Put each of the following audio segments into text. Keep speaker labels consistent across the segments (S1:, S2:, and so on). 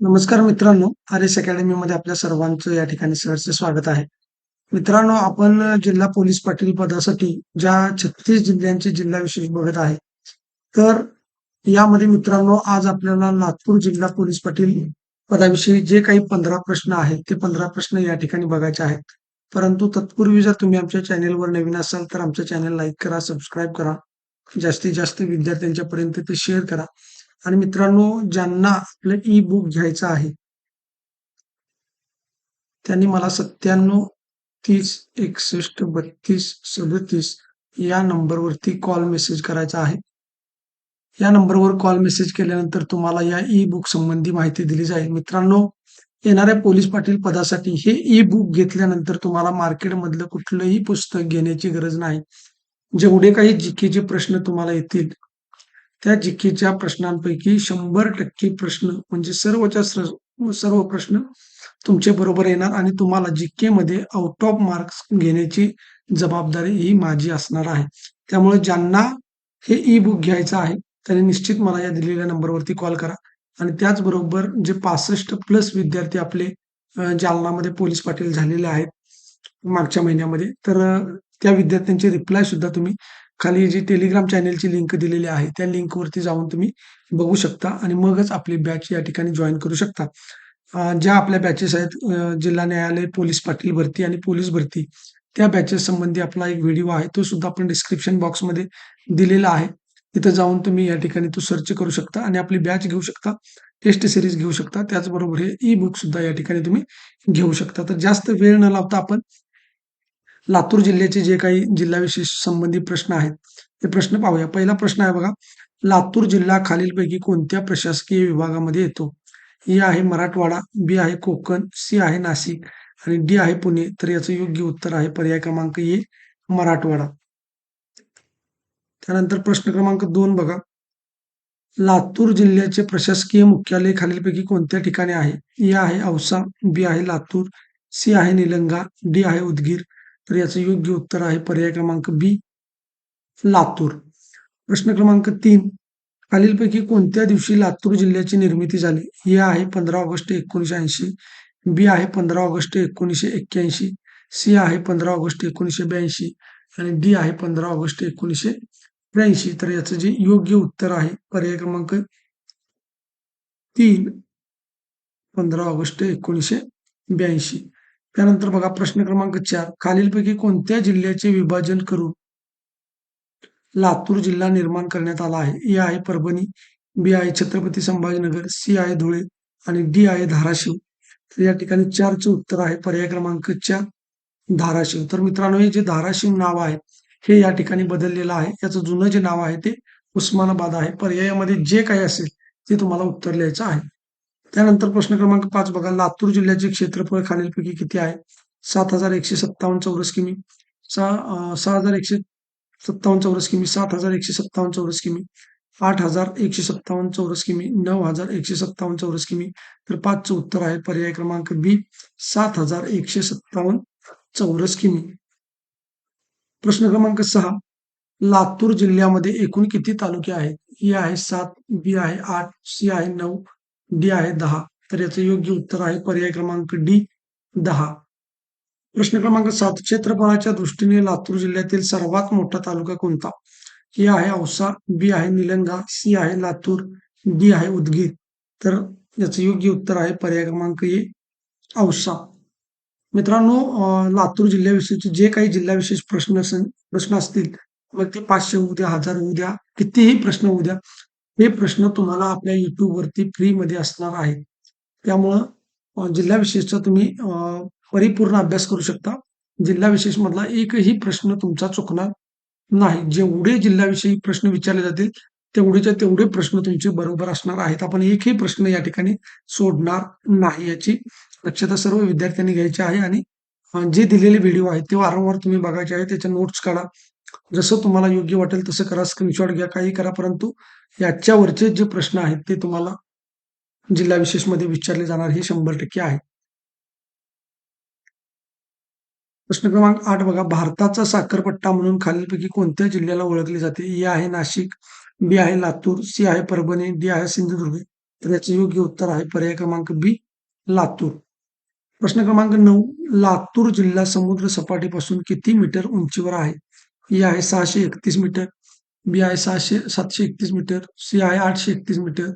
S1: नमस्कार मित्रांनो आर एसमध्ये आपल्या सर्वांचं या ठिकाणी सहर्ष स्वागत आहे. मित्रांनो आपण जिल्हा पोलीस पाटील पदासाठी ज्या छत्तीस जिल्ह्यांचे जिल्हा विशेष बघत आहे तर यामध्ये मित्रांनो आज आपल्याला लातूर जिल्हा पोलीस पाटील पदाविषयी जे काही पंधरा प्रश्न आहेत ते पंधरा प्रश्न या ठिकाणी बघायचे आहेत. परंतु तत्पूर्वी जर तुम्ही आमच्या चॅनेलवर नवीन असाल तर आमच्या चॅनेल लाईक करा सबस्क्राईब करा. जास्तीत जास्त विद्यार्थ्यांच्या पर्यंत ते शेअर करा. आणि मित्रांनो ज्यांना आपलं ई बुक घ्यायचं आहे त्यांनी मला सत्त्याण्णव तीस एकसष्ट बत्तीस सदतीस या नंबरवरती कॉल मेसेज करायचा आहे. या नंबरवर कॉल मेसेज केल्यानंतर तुम्हाला या ई बुक संबंधी माहिती दिली जाईल. मित्रांनो येणाऱ्या पोलीस पाटील पदासाठी हे ई बुक घेतल्यानंतर तुम्हाला मार्केटमधलं कुठलंही पुस्तक घेण्याची गरज नाही. जेवढे काही जीकेचे प्रश्न तुम्हाला येतील त्या जिकेच्या प्रश्नांपैकी शंभर टक्के प्रश्न म्हणजे सर्वच्या सर्व प्रश्न तुमचे बरोबर येणार आणि तुम्हाला जीके मध्ये आउट ऑफ मार्क्स घेण्याची जबाबदारी ही माझी असणार आहे. त्यामुळे ज्यांना हे ई बुक घ्यायचं आहे त्यांनी निश्चित मला या दिलेल्या नंबरवरती कॉल करा. आणि त्याचबरोबर जे पासष्ट प्लस विद्यार्थी आपले जालनामध्ये पोलीस पाटील झालेले आहेत मागच्या महिन्यामध्ये तर त्या विद्यार्थ्यांचे रिप्लाय सुद्धा तुम्ही खाली जी टेलिग्राम चॅनेलची लिंक दिलेली आहे त्या लिंकवरती जाऊन तुम्ही बघू शकता आणि मगच आपली बॅच या ठिकाणी जॉईन करू शकता. ज्या आपल्या बॅचेस आहेत जिल्हा न्यायालय पोलीस पाटील भरती आणि पोलीस भरती त्या बॅचेस संबंधी आपला एक व्हिडिओ आहे तो सुद्धा आपण डिस्क्रिप्शन बॉक्समध्ये दिलेला आहे. तिथं जाऊन तुम्ही या ठिकाणी तो सर्च करू शकता आणि आपली बॅच घेऊ शकता टेस्ट सिरीज घेऊ शकता. त्याचबरोबर हे ई बुक सुद्धा या ठिकाणी तुम्ही घेऊ शकता. तर जास्त वेळ न लावता आपण लातूर जिल्ह्याचे जे काही जिल्हा विशेष प्रश्न आहेत ते प्रश्न पाहूया. पहिला प्रश्न आहे बघा लातूर जिल्हा खालीलपैकी कोणत्या प्रशासकीय विभागामध्ये येतो? ए आहे मराठवाडा बी आहे कोकण सी आहे नाशिक आणि डी आहे पुणे. तर याचं योग्य उत्तर आहे पर्याय क्रमांक ए मराठवाडा. त्यानंतर प्रश्न क्रमांक दोन बघा. लातूर जिल्ह्याचे प्रशासकीय मुख्यालय खालीलपैकी कोणत्या ठिकाणी आहे? ए आहे औसा बी आहे लातूर सी आहे निलंगा डी आहे उदगीर तर याचं योग्य उत्तर आहे पर्याय क्रमांक बी लातूर. प्रश्न क्रमांक तीन खालीलपैकी कोणत्या दिवशी लातूर जिल्ह्याची निर्मिती झाली? हे आहे पंधरा ऑगस्ट एकोणीशे ऐंशी बी आहे पंधरा ऑगस्ट एकोणीसशे एक्क्याऐंशी सी आहे पंधरा ऑगस्ट एकोणीसशे ब्याऐंशी आणि डी आहे पंधरा ऑगस्ट एकोणीसशे ब्याऐंशी तर याचं जे योग्य उत्तर आहे पर्याय क्रमांक तीन पंधरा ऑगस्ट एकोणीसशे ब्याऐंशी. त्यानंतर बघा प्रश्न क्रमांक चार. खालीलपैकी कोणत्या जिल्ह्याचे विभाजन करून लातूर जिल्हा निर्माण करण्यात आला आहे? ए आहे परभणी बी आहे छत्रपती संभाजीनगर सी आहे धुळे आणि डी आहे धाराशिव. तर या ठिकाणी चारचे उत्तर आहे. पर्याय क्रमांक चार धाराशिव. तर मित्रांनो हे जे धाराशिव नाव आहे हे या ठिकाणी बदललेलं आहे. याचं जुनं जे नाव आहे ते उस्मानाबाद आहे. पर्यायामध्ये जे काही असेल ते तुम्हाला उत्तर लिहायचं आहे. त्यानंतर प्रश्न क्रमांक पाच बघा. लातूर जिल्ह्याचे क्षेत्रफळ खालीलपैकी किती आहे? सात हजार एकशे सत्तावन्न चौरस किमी सहा सहा हजार एकशे सत्तावन्न चौरस किमी सात हजार एकशे सत्तावन्न चौरस किमी आठ हजार एकशे सत्तावन्न चौरस किमी नऊ हजार एकशे सत्तावन्न चौरस किमी तर पाचचं उत्तर आहे पर्याय क्रमांक बी सात हजार एकशे सत्तावन्न चौरस किमी प्रश्न क्रमांक सहा लातूर जिल्ह्यामध्ये एकूण किती तालुके आहेत? ई आहे सात बी आहे आठ सी आहे नऊ डी आहे दहा. तर याचं योग्य उत्तर आहे पर्याय क्रमांक डी दहा. प्रश्न क्रमांक सात क्षेत्रफळाच्या दृष्टीने लातूर जिल्ह्यातील सर्वात मोठा तालुका कोणता? ए आहे औसा बी आहे निलंगा सी आहे लातूर डी आहे उदगीर. तर याचं योग्य उत्तर आहे पर्याय क्रमांक ए औसा. मित्रांनो लातूर जिल्ह्याविषयीचे जे काही जिल्हाविशेष प्रश्न प्रश्न असतील मग ते पाचशे होऊ द्या हजार होऊ द्या कितीही प्रश्न होऊ द्या हे प्रश्न तुम्हाला आपल्या युट्यूबवरती फ्रीमध्ये असणार आहेत. त्यामुळं जिल्हा विशेषचा तुम्ही परिपूर्ण अभ्यास करू शकता. जिल्हा विशेष मधला एकही प्रश्न तुमचा चुकणार नाही. जेवढे जिल्ह्याविषयी प्रश्न विचारले जातील तेवढेच्या तेवढे प्रश्न तुमचे बरोबर असणार आहेत. आपण एकही प्रश्न या ठिकाणी सोडणार नाही याची दक्षता सर्व विद्यार्थ्यांनी घ्यायची आहे आणि जे दिलेले व्हिडिओ आहेत ते वारंवार तुम्ही बघायचे आहे. त्याच्या नोट्स काढा. जसं तुम्हाला योग्य वाटेल तसं करा स्क्रीनशॉट घ्या काही करा परंतु याच्यावरचे जे प्रश्न आहेत ते तुम्हाला जिल्हा विशेषमध्ये विचारले जाणार हे शंभर टक्के आहे. प्रश्न क्रमांक आठ बघा. भारताचा साखरपट्टा म्हणून खालीलपैकी कोणत्या जिल्ह्याला ओळखले जाते? ए आहे नाशिक बी आहे लातूर सी आहे परभणी डी आहे सिंधुदुर्ग. तर याचं योग्य उत्तर आहे पर्याय क्रमांक बी लातूर. प्रश्न क्रमांक नऊ. लातूर जिल्हा समुद्र सपाटीपासून किती मीटर उंचीवर आहे? ई आहे सहाशे एकतीस मीटर बी आहे सहाशे सातशे एकतीस मीटर सी आहे आठशे एकतीस मीटर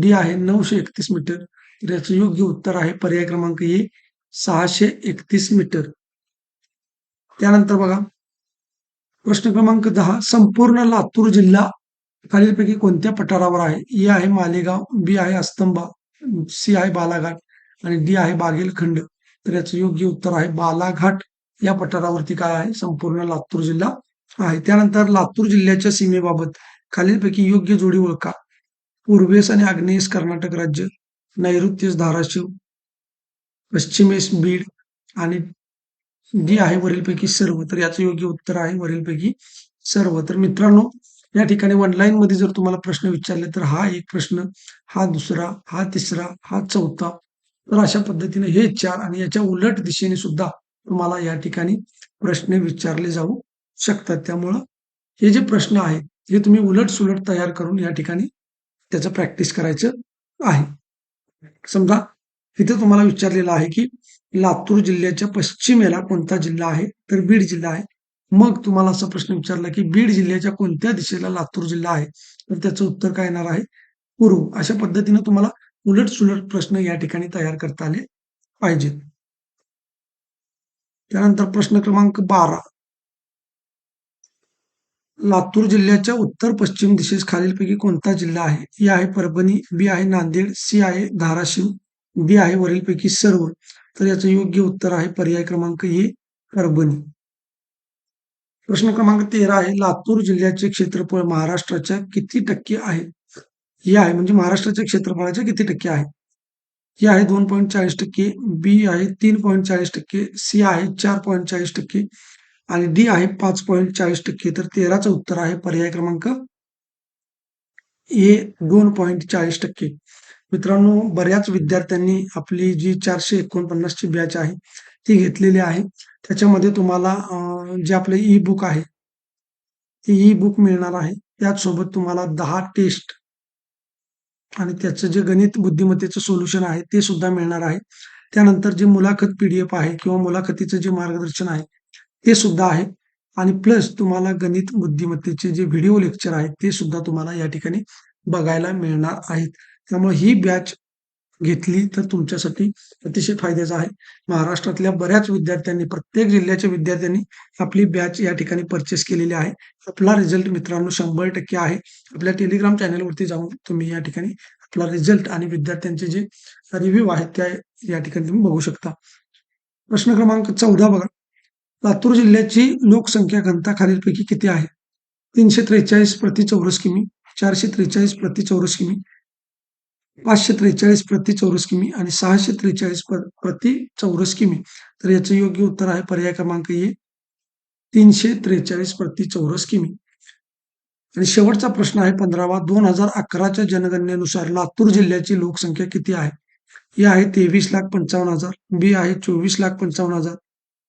S1: डी आहे नऊशे एकतीस मीटर. तर याचं योग्य उत्तर आहे पर्याय क्रमांक ए सहाशे एकतीस मीटर. त्यानंतर बघा प्रश्न क्रमांक दहा संपूर्ण लातूर जिल्हा खालीलपैकी कोणत्या पठारावर आहे? ए आहे मालेगाव बी आहे अस्तंबा सी आहे बालाघाट आणि डी आहे बागेलखंड. तर याचं योग्य उत्तर आहे बालाघाट. या पठारावरती काय आहे? संपूर्ण लातूर जिल्हा आहे. त्यानंतर लातूर जिल्ह्याच्या सीमेबाबत खालीलपैकी योग्य जोडी ओळखा. पूर्वेस आणि आग्नेयेस कर्नाटक राज्य नैऋत्येस धाराशिव पश्चिमेस बीड आणि जी आहे वरीलपैकी सर्व तर याचं योग्य उत्तर आहे वरीलपैकी सर्व. तर मित्रांनो या ठिकाणी ऑनलाईन मध्ये जर तुम्हाला प्रश्न विचारले तर हा एक प्रश्न हा दुसरा हा तिसरा हा चौथा तर अशा पद्धतीने हे चार आणि याच्या उलट दिशेने सुद्धा तुम्हाला या ठिकाणी प्रश्न विचारले जाऊ शकतात. त्यामुळं हे जे प्रश्न आहेत हे तुम्ही उलट सुलट तयार करून या ठिकाणी त्याचं प्रॅक्टिस करायचं आहे. समजा इथे तुम्हाला विचारलेलं आहे की लातूर जिल्ह्याच्या पश्चिमेला कोणता जिल्हा आहे? तर बीड जिल्हा आहे. मग तुम्हाला असा प्रश्न विचारला की बीड जिल्ह्याच्या कोणत्या दिशेला लातूर जिल्हा आहे? तर त्याचं उत्तर काय येणार आहे? पूर्व अशा पद्धतीनं तुम्हाला उलट सुलट प्रश्न या ठिकाणी तयार करता आले पाहिजेत. त्यानंतर प्रश्न क्रमांक बारा. लातूर जिल्ह्याच्या उत्तर पश्चिम दिशेस खालीलपैकी कोणता जिल्हा आहे? ए आहे परभणी बी आहे नांदेड सी आहे धाराशिव डी आहे वरीलपैकी सर्व तर याचं योग्य उत्तर आहे पर्याय क्रमांक ए परभणी. प्रश्न क्रमांक तेरा आहे लातूर जिल्ह्याचे क्षेत्रफळ महाराष्ट्राच्या किती टक्के आहे? हे आहे म्हणजे महाराष्ट्राच्या क्षेत्रफळाच्या किती टक्के आहे? हे आहे दोन पॉईंट चाळीस टक्के बी आहे तीन पॉईंट चाळीस टक्के सी आहे चार पॉईंट चाळीस टक्के आणि डी आहे पाच पॉईंट चाळीस टक्के. तर तेराचं उत्तर आहे पर्याय क्रमांक ए दोन पॉईंट चाळीस टक्के. मित्रांनो बऱ्याच विद्यार्थ्यांनी आपली जी चारशे एकोणपन्नासची बॅच आहे ती घेतलेली आहे. त्याच्यामध्ये तुम्हाला जे आपले ई बुक आहे ते ई बुक मिळणार आहे. त्याचसोबत तुम्हाला दहा टेस्ट आणि त्याचं जे गणित बुद्धिमत्तेचं सोल्युशन आहे ते सुद्धा मिळणार आहे. त्यानंतर जे मुलाखत पीडीएफ आहे किंवा मुलाखतीचं जे मार्गदर्शन आहे ते सुद्धा आहे. आणि प्लस तुम्हाला गणित बुद्धिमत्तेचे जे व्हिडिओ लेक्चर आहेत ते सुद्धा तुम्हाला या ठिकाणी बघायला मिळणार आहेत. त्यामुळे ही बॅच घेतली तर तुमच्यासाठी अतिशय फायद्याचं आहे. महाराष्ट्रातल्या बऱ्याच विद्यार्थ्यांनी प्रत्येक जिल्ह्याच्या विद्यार्थ्यांनी आपली बॅच या ठिकाणी परचेस केलेली आहे. आपला रिझल्ट मित्रांनो शंभर टक्के आहे. आपल्या टेलिग्राम चॅनलवरती जाऊन तुम्ही या ठिकाणी आपला रिझल्ट आणि विद्यार्थ्यांचे जे रिव्ह्यू आहेत त्या या ठिकाणी तुम्ही बघू शकता. प्रश्न क्रमांक चौदा बघा. लातूर जिल्ह्याची लोकसंख्या घनता खालीलपैकी किती आहे? तीनशे त्रेचाळीस प्रति चौरस किमी चारशे त्रेचाळीस प्रति चौरस किमी पाचशे त्रेचाळीस प्रति चौरस किमी आणि सहाशे त्रेचाळीस प्रति चौरस किमी. तर याचं योग्य उत्तर आहे पर्याय क्रमांक ए. तीनशे त्रेचाळीस प्रति चौरस किमी. आणि शेवटचा प्रश्न आहे पंधरावा. दोन हजार अकराच्या जनगणनेनुसार लातूर जिल्ह्याची लोकसंख्या किती आहे? ए आहे तेवीस लाख पंचावन्न हजार. बी आहे चोवीस लाख पंचावन्न हजार.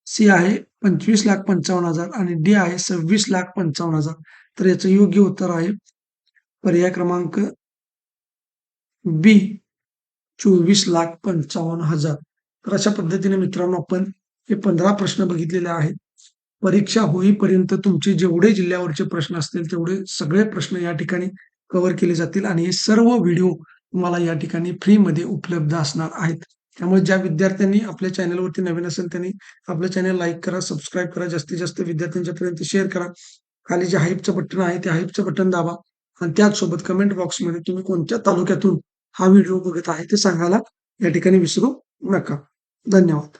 S1: सी आहे पंचवीस लाख पंचावन्न हजार. आणि डी आहे सव्वीस लाख पंचावन्न हजार. तर याचं योग्य उत्तर आहे पर्याय क्रमांक बी चोवीस लाख पंचावन्न हजार. तर अशा पद्धतीने मित्रांनो आपण हे पंधरा प्रश्न बघितलेले आहेत. परीक्षा होईपर्यंत तुमचे जेवढे जिल्ह्यावरचे प्रश्न असतील तेवढे सगळे प्रश्न या ठिकाणी कव्हर केले जातील आणि हे सर्व व्हिडिओ तुम्हाला या ठिकाणी फ्रीमध्ये उपलब्ध असणार आहेत. त्यामुळे ज्या विद्यार्थ्यांनी आपल्या चॅनलवरती नवीन असेल त्यांनी आपलं चॅनल लाईक करा सबस्क्राईब करा जास्तीत जास्त विद्यार्थ्यांच्या पर्यंत शेअर करा. खाली जे हाईपचं बटन आहे ते हाईपचं बटन दाबा आणि त्याचसोबत कमेंट बॉक्समध्ये तुम्ही कोणत्या तालुक्यातून हा व्हिडिओ बघत आहे ते सांगायला या ठिकाणी विसरू नका. धन्यवाद.